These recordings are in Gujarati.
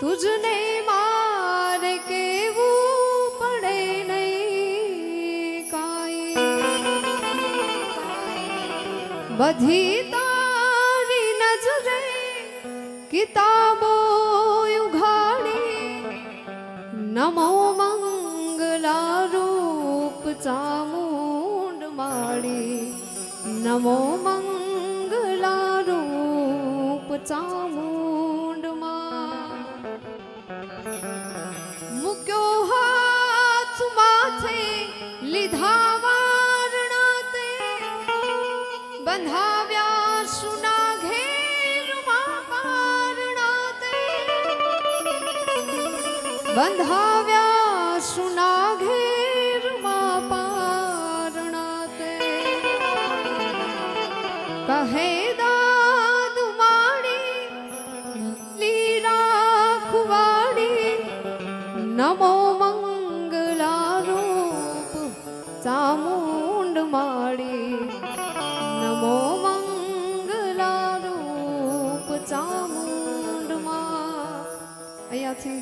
તુજને મારે કેવું પડે નહીં કાંઈ? બધી તારી નજરે કિતાબો ઉઘાડી નમો રૂપ ચામુંડ માળી નમો મંગલા રૂપ ચામુંડ મૂક્યો હાથ માથે લીધા વારણા તે બંધાવ્યા સુના ઘેરમાં પારણા તે બંધાવ્યા સુના ઘેરમાં ચામુંડ માળી નમો મંગલા રૂપ ચામુંડમાં અહીંયાથી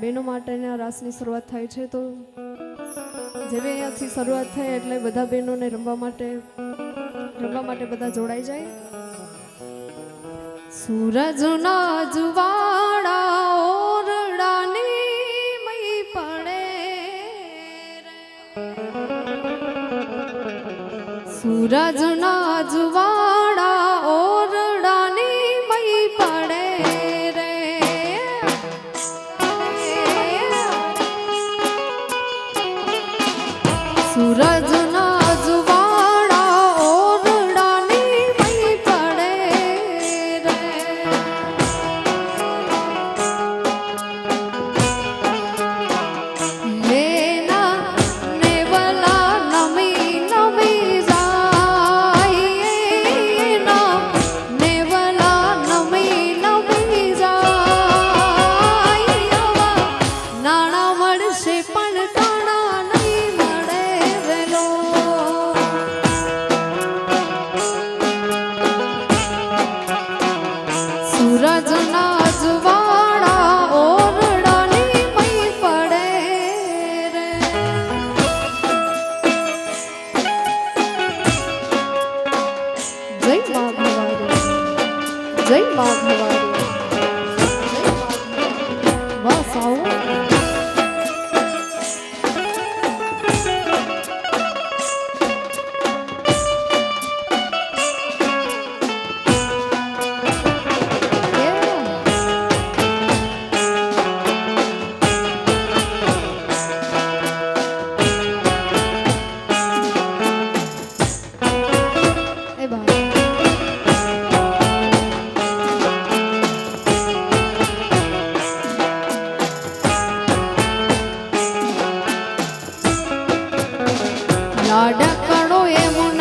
બહેનો માટેના રાસની શરૂઆત થાય છે તો જેવી અહીંયાથી શરૂઆત થાય એટલે બધા બહેનોને રમવા માટે રમવા માટે બધા જોડાઈ જાય. સૂરજના જુવાળા સૂરજના જુવાડા ઓરડાની મય પડે રે. સૂરજના નાણાં પણ કાણા નહીં મળે વેલો. સૂરજના જય મા ભવાની જય મા ભવાની Yeah.